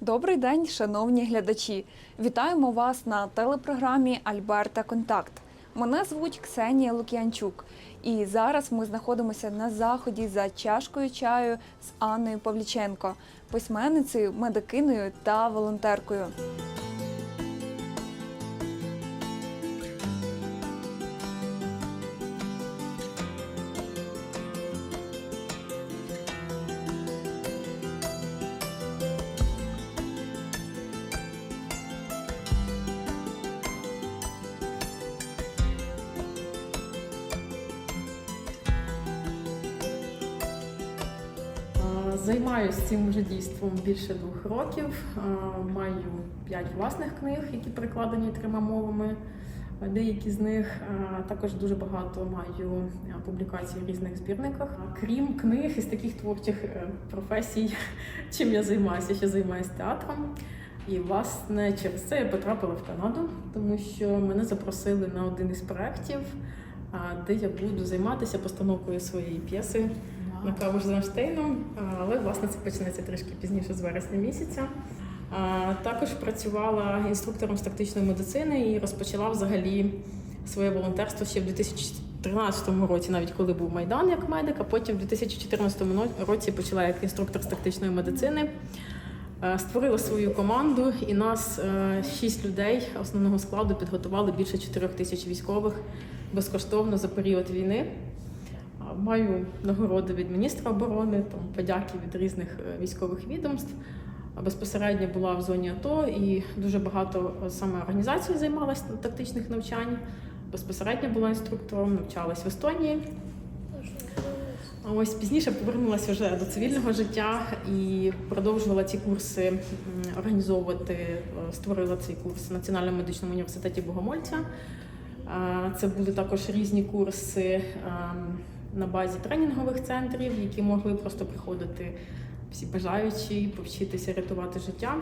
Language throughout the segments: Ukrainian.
Добрий день, шановні глядачі! Вітаємо вас на телепрограмі Альберта Контакт. Мене звуть Ксенія Лук'янчук, і зараз ми знаходимося на заході за чашкою чаю з Анною Павліченко, письменницею, медикиною та волонтеркою. Займаюся цим вже дійством більше двох років. Е, Маю п'ять власних книг, які перекладені трьома мовами. Деякі з них е, також дуже багато маю е, публікацій в різних збірниках. Крім книг із таких творчих професій, чим я займаюся, ще займаюся театром. І власне через це я потрапила в Канаду, тому що мене запросили на один із проєктів, де я буду займатися постановкою своєї п'єси на каву з Ейнштейном, але власне це почнеться трішки пізніше з вересня місяця. Також працювала інструктором з тактичної медицини і розпочала взагалі своє волонтерство ще в 2013 році, навіть коли був Майдан як медик, а потім в 2014 році почала як інструктор з тактичної медицини. Створила свою команду, і нас е, шість людей основного складу підготували більше 4 тисяч військових безкоштовно за період війни. Маю нагороди від міністра оборони, там подяки від різних е, військових відомств. Безпосередньо була в зоні АТО і дуже багато е, саме організацій займалась тактичних навчань. Безпосередньо була інструктором, навчалась в Естонії. Ось пізніше повернулася вже до цивільного життя і продовжувала ці курси організовувати. Е, Створила цей курс в Національному медичному університеті Богомольця. Це були також різні курси ем, на базі тренінгових центрів, які могли просто приходити всі бажаючі, повчитися рятувати життя.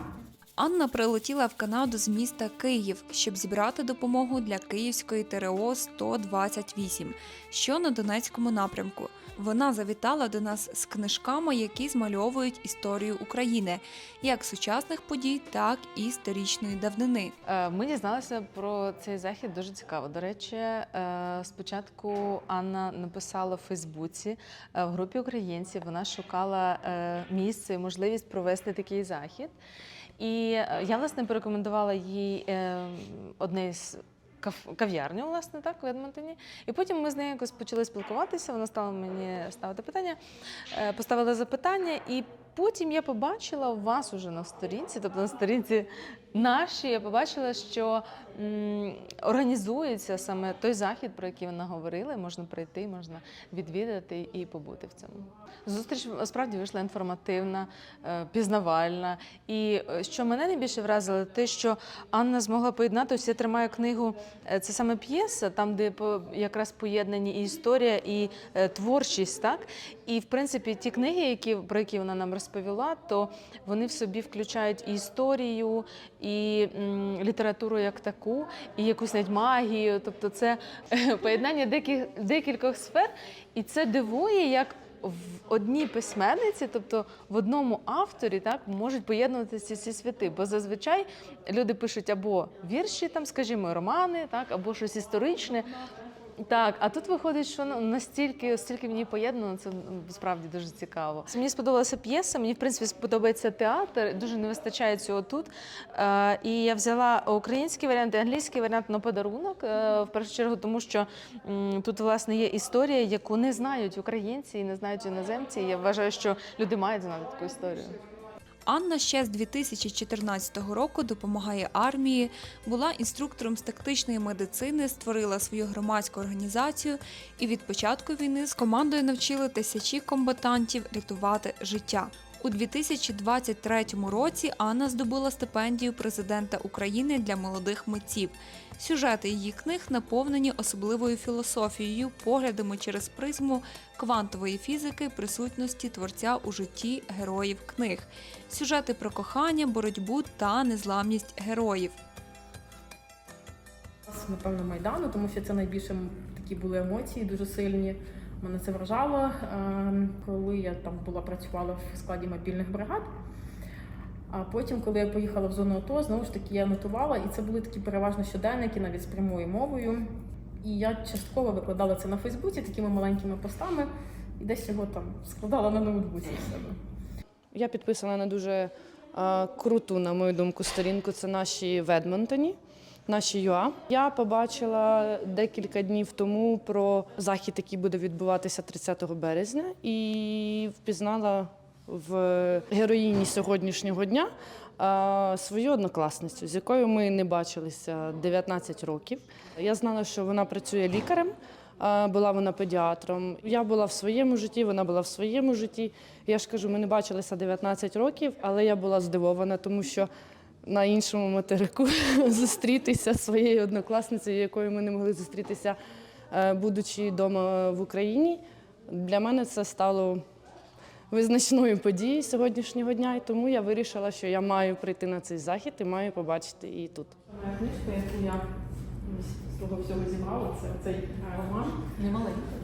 Анна прилетіла в Канаду з міста Київ, щоб зібрати допомогу для Київської ТРО 128, що на Донецькому напрямку. Вона завітала до нас з книжками, які змальовують історію України, як сучасних подій, так і історичної давнини. Е, Ми дізналися про цей захід дуже цікаво. До речі, е, спочатку Анна написала в Фейсбуці е, в групі українців. Вона шукала місце і можливість провести такий захід. І е, я власне порекомендувала їй е, одне з кав- кав'ярню, власне, так, в Едмонтоні. І потім ми з нею якось почали спілкуватися. Вона стала мені ставити питання, е, поставила запитання, і потім я побачила у вас уже на сторінці, тобто на сторінці нашій, я побачила, що м, організується саме той захід, про який вона говорила. Можна прийти, можна відвідати і побути в цьому. Зустріч справді вийшла інформативна, е, пізнавальна. І е, що мене найбільше вразило, те, що Анна змогла поєднати, ось я тримаю книгу, е, це саме п'єса, там, де якраз поєднані і історія, і творчість, так? І в принципі ті книги, які, про які вона нам розповіла, то вони в собі включають і історію, і літературу як таку, і якусь навіть магію. Тобто це е, поєднання декількох, декількох сфер, і це дивує, як в одній письменниці, тобто в одному авторі, так можуть поєднуватися ці світи. Бо зазвичай люди пишуть або вірші, там, скажімо, романи, так, або щось історичне. Так, а тут виходить, що ну, настільки, стільки ній поєднано, це ну, справді дуже цікаво. Мені сподобалася п'єса, мені в принципі сподобається театр, дуже не вистачає цього тут. Е, і я взяла український варіант і англійський варіант на подарунок е, в першу чергу, тому що м, тут власне є історія, яку не знають українці і не знають іноземці. І я вважаю, що люди мають знати таку історію. Анна ще з 2014 року допомагає армії, була інструктором з тактичної медицини, створила свою громадську організацію і від початку війни з командою навчили тисячі комбатантів рятувати життя. У 2023 році Анна здобула стипендію президента України для молодих митців. Сюжети її книг наповнені особливою філософією, поглядами через призму квантової фізики, присутності творця у житті героїв книг, сюжети про кохання, боротьбу та незламність героїв. Напевно, майдану, тому що це найбільше такі були емоції дуже сильні. Мене це вражало, Ем, коли я там була працювала в складі мобільних бригад. А потім, коли я поїхала в зону АТО, знову ж таки я нотувала, і це були такі переважно щоденники, навіть з прямою мовою. І я частково викладала це на Фейсбуці такими маленькими постами, і десь його там складала на ноутбуці в себе. Я підписана на дуже е, круту, на мою думку, сторінку. Це наші в Едмонтоні, наші ЮА. Я побачила декілька днів тому про захід, який буде відбуватися 30 березня, і впізнала в героїні сьогоднішнього дня свою однокласницю, з якою ми не бачилися 19 років. Я знала, що вона працює лікарем. Була вона педіатром. Я була в своєму житті, вона була в своєму житті. Я ж кажу, ми не бачилися 19 років, але я була здивована, тому що на іншому материку зустрітися зі своєю однокласницею, якою ми не могли зустрітися, е, будучи вдома в Україні. Для мене це стало визначною подією сьогоднішнього дня, і тому я вирішила, що я маю прийти на цей захід і маю побачити її тут. Моя книжка, яку я з того всього зібрала, це цей роман. Немаленько.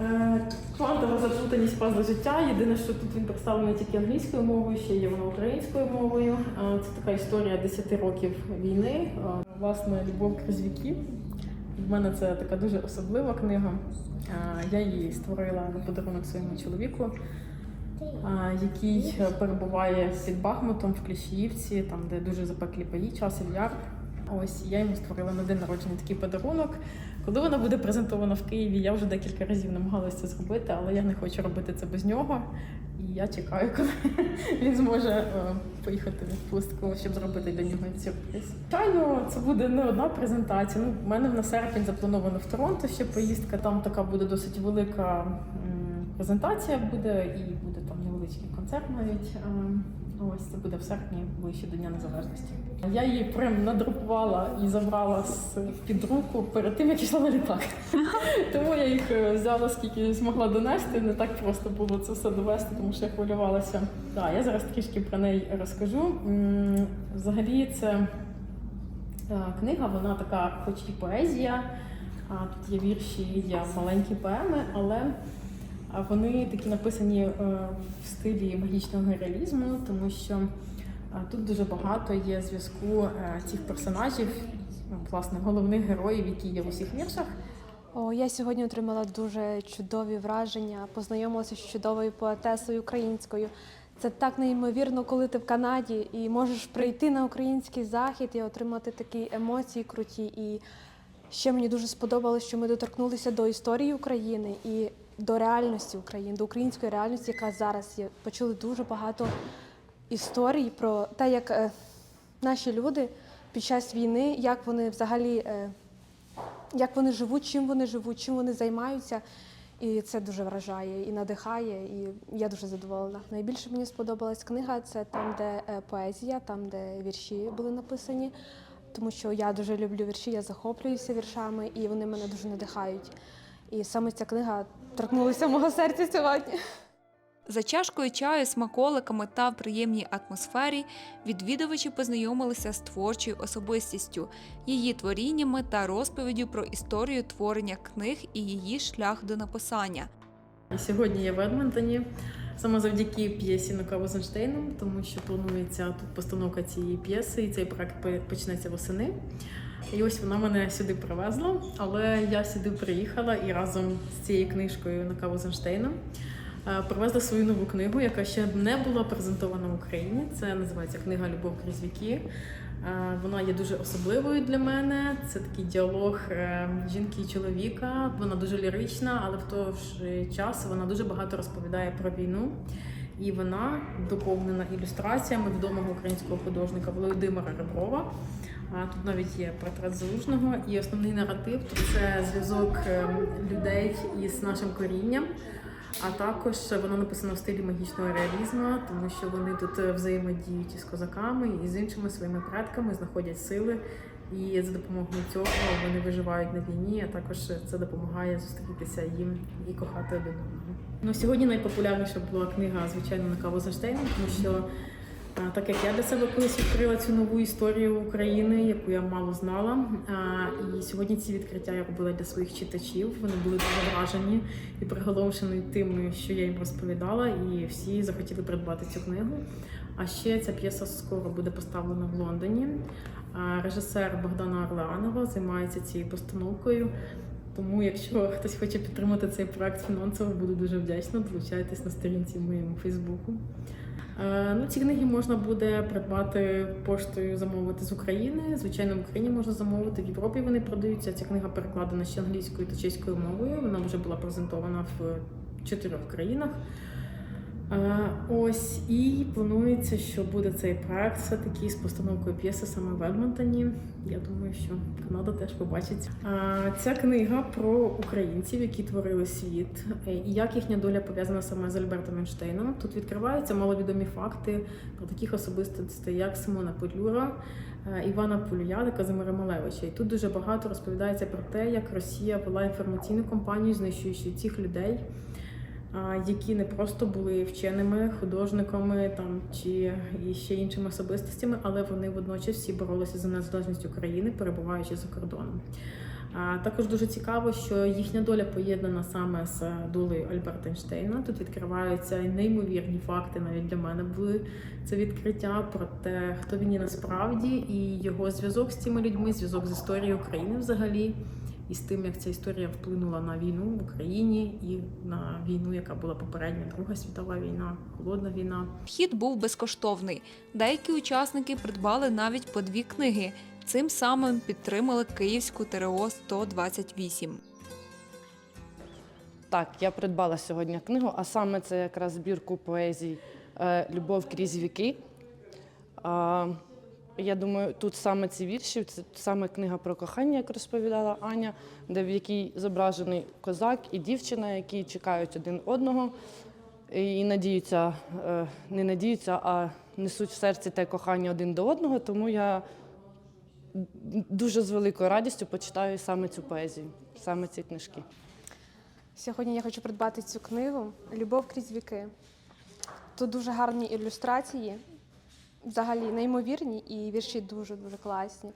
Е, Квантова заплутаність пазла життя. Єдине, що тут він представлений тільки англійською мовою, ще є вона українською мовою. Е, Це така історія 10 років війни. Е, Власне, любов крізь віки. В мене це така дуже особлива книга. Я її створила на подарунок своєму чоловіку, який перебуває під Бахмутом в Кліщіївці, там де дуже запеклі бої, часів яр. Ось я йому створила на день народження такий подарунок. Коли вона буде презентована в Києві, я вже декілька разів намагалася це зробити, але я не хочу робити це без нього. І я чекаю, коли він зможе е, поїхати в відпустку, щоб зробити для нього сюрприз. Звичайно, це буде не одна презентація. Ну, в мене на серпень заплановано в Торонто ще поїздка. Там така буде досить велика презентація буде, і буде там невеличкий концерт навіть. Е, Ось це буде в серпні, ближче до Дня Незалежності. Я її прям надрукувала і забрала з під руку перед тим, як йшла на літак. Тому я їх е, взяла, скільки змогла донести. Не так просто було це все довести, тому що я хвилювалася. Так, я зараз трішки про неї розкажу. Взагалі, це е, книга, вона така, хоч і поезія, а тут є вірші, є маленькі поеми, але а вони такі написані е, в стилі магічного реалізму, тому що е, тут дуже багато є зв'язку е, цих персонажів, ну, власне, головних героїв, які є в усіх віршах. О, я сьогодні отримала дуже чудові враження, познайомилася з чудовою поетесою українською. Це так неймовірно, коли ти в Канаді і можеш прийти на український захід і отримати такі емоції круті. І ще мені дуже сподобалось, що ми доторкнулися до історії України і до реальності України, до української реальності, яка зараз є. Почули дуже багато історій про те, як е, наші люди під час війни, як вони взагалі. Е, як вони живуть, чим вони живуть, чим вони займаються. І це дуже вражає і надихає, і я дуже задоволена. Найбільше мені сподобалась книга це там, де е, поезія, там, де вірші були написані. Тому що я дуже люблю вірші, я захоплююся віршами, і вони мене дуже надихають. І саме ця книга торкнулася мого серця сьогодні. За чашкою чаю, смаколиками та в приємній атмосфері відвідувачі познайомилися з творчою особистістю, її творіннями та розповіддю про історію творення книг і її шлях до написання. Сьогодні я в Едмонтоні саме завдяки п'єсі на каву з Ейнштейном, тому що планується тут постановка цієї п'єси, і цей проект почнеться восени. І ось вона мене сюди привезла, але я сюди приїхала і разом з цією книжкою на каву з Ейнштейном е, привезла свою нову книгу, яка ще не була презентована в Україні. Це називається Книга Любов крізь віки. Е, Вона є дуже особливою для мене. Це такий діалог е, жінки і чоловіка. Вона дуже лірична, але в той ж час вона дуже багато розповідає про війну. І вона доповнена ілюстраціями відомого українського художника Володимира Реброва. Тут навіть є портрет залужного, і основний наратив це зв'язок е, людей із нашим корінням. А також вона написана в стилі магічного реалізму, тому що вони тут е, взаємодіють із козаками і з іншими своїми предками, знаходять сили. І за допомогою цього вони виживають на війні, а також це допомагає зустрітися їм і кохати один одного. Ну, сьогодні найпопулярніша була книга, звичайно, на каву за тому що Так як я для себе колись відкрила цю нову історію України, яку я мало знала. І сьогодні ці відкриття я робила для своїх читачів. Вони були дуже вражені і приголомшені тим, що я їм розповідала, і всі захотіли придбати цю книгу. А ще ця п'єса скоро буде поставлена в Лондоні. Режисер Богдана Орлеанова займається цією постановкою. Тому, якщо хтось хоче підтримати цей проект фінансово, буду дуже вдячна. Долучайтесь на сторінці моєму Фейсбуку. Е, Ну, ці книги можна буде придбати поштою, замовити з України. Звичайно, в Україні можна замовити. В Європі вони продаються. Ця книга перекладена ще англійською та чеською мовою. Вона вже була презентована в чотирьох країнах. Ось і планується, що буде цей проект все-таки з постановкою п'єси саме в Едмонтоні. Я думаю, що Канада теж побачить. Е, Ця книга про українців, які творили світ, е, і як їхня доля пов'язана саме з Альбертом Ейнштейном. Тут відкриваються маловідомі факти про таких особистостей, як Симона Петлюра, е, Івана Полюя та Казимира Малевича. І тут дуже багато розповідається про те, як Росія вела інформаційну кампанію, знищуючи цих людей а, які не просто були вченими, художниками там чи і ще іншими особистостями, але вони водночас всі боролися за незалежність України, перебуваючи за кордоном. Також дуже цікаво, що їхня доля поєднана саме з долею Альберта Ейнштейна. Тут відкриваються неймовірні факти. Навіть для мене були це відкриття про те, хто він є насправді, і його зв'язок з цими людьми, зв'язок з історією України взагалі і з тим, як ця історія вплинула на війну в Україні і на війну, яка була попередня Друга світова війна, холодна війна. Вхід був безкоштовний. Деякі учасники придбали навіть по дві книги. Цим самим підтримали Київську ТРО 128. Так, я придбала сьогодні книгу, а саме це якраз збірку поезій е, Любов крізь віки. Я думаю, тут саме ці вірші, це саме книга про кохання, як розповідала Аня, де в якій зображений козак і дівчина, які чекають один одного і надіються, е, не надіються, а несуть в серці те кохання один до одного. Тому я дуже з великою радістю почитаю саме цю поезію, саме ці книжки. Сьогодні я хочу придбати цю книгу Любов крізь віки. Тут дуже гарні ілюстрації, взагалі неймовірні, і вірші дуже-дуже класні.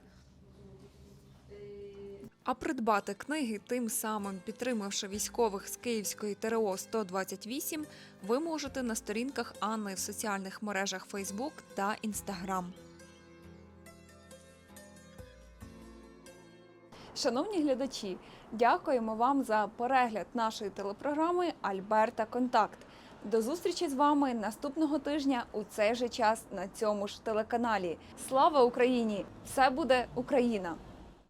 А придбати книги, тим самим підтримавши військових з Київської ТРО 128, ви можете на сторінках Анни в соціальних мережах Facebook та Instagram. Шановні глядачі, дякуємо вам за перегляд нашої телепрограми Альберта Контакт. До зустрічі з вами наступного тижня у цей же час на цьому ж телеканалі. Слава Україні! Все буде Україна!